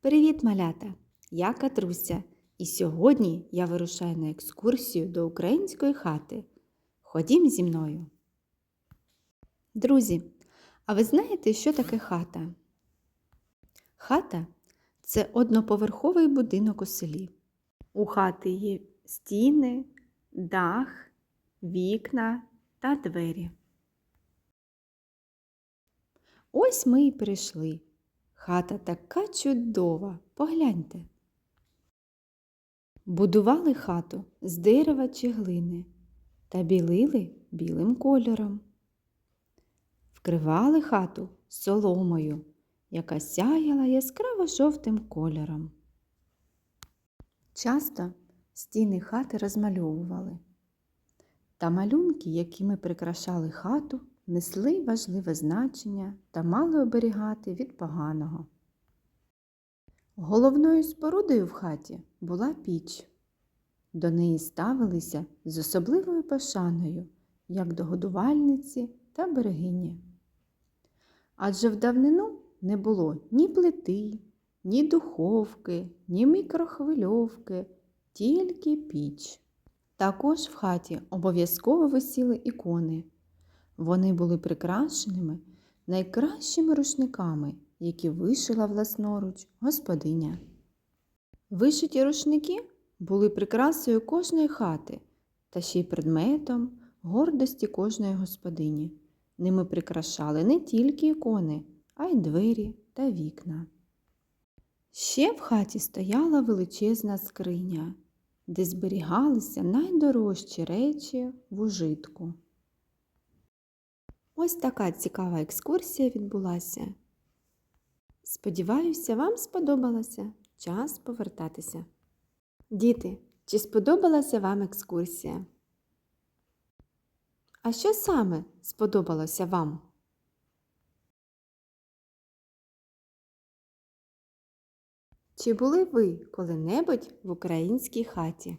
Привіт, малята! Я Катруся, і сьогодні я вирушаю на екскурсію до української хати. Ходім зі мною. Друзі, а ви знаєте, що таке хата? Хата це одноповерховий будинок у селі. У хати є стіни, дах, вікна та двері. Ось ми і прийшли. Хата така чудова, погляньте. Будували хату з дерева чи глини та білили білим кольором. Вкривали хату соломою, яка сяяла яскраво жовтим кольором. Часто стіни хати розмальовували. Та малюнки, якими прикрашали хату, несли важливе значення та мали оберігати від поганого. Головною спорудою в хаті була піч. До неї ставилися з особливою пошаною, як до годувальниці та берегині. Адже в давнину не було ні плити, ні духовки, ні мікрохвильовки, тільки піч. Також в хаті обов'язково висіли ікони. Вони були прикрашеними найкращими рушниками, які вишила власноруч господиня. Вишиті рушники були прикрасою кожної хати та ще й предметом гордості кожної господині. Ними прикрашали не тільки ікони, а й двері та вікна. Ще в хаті стояла величезна скриня, де зберігалися найдорожчі речі в ужитку. Ось така цікава екскурсія відбулася. Сподіваюся, вам сподобалося. Час повертатися. Діти, чи сподобалася вам екскурсія? А що саме сподобалося вам? Чи були ви коли-небудь в українській хаті?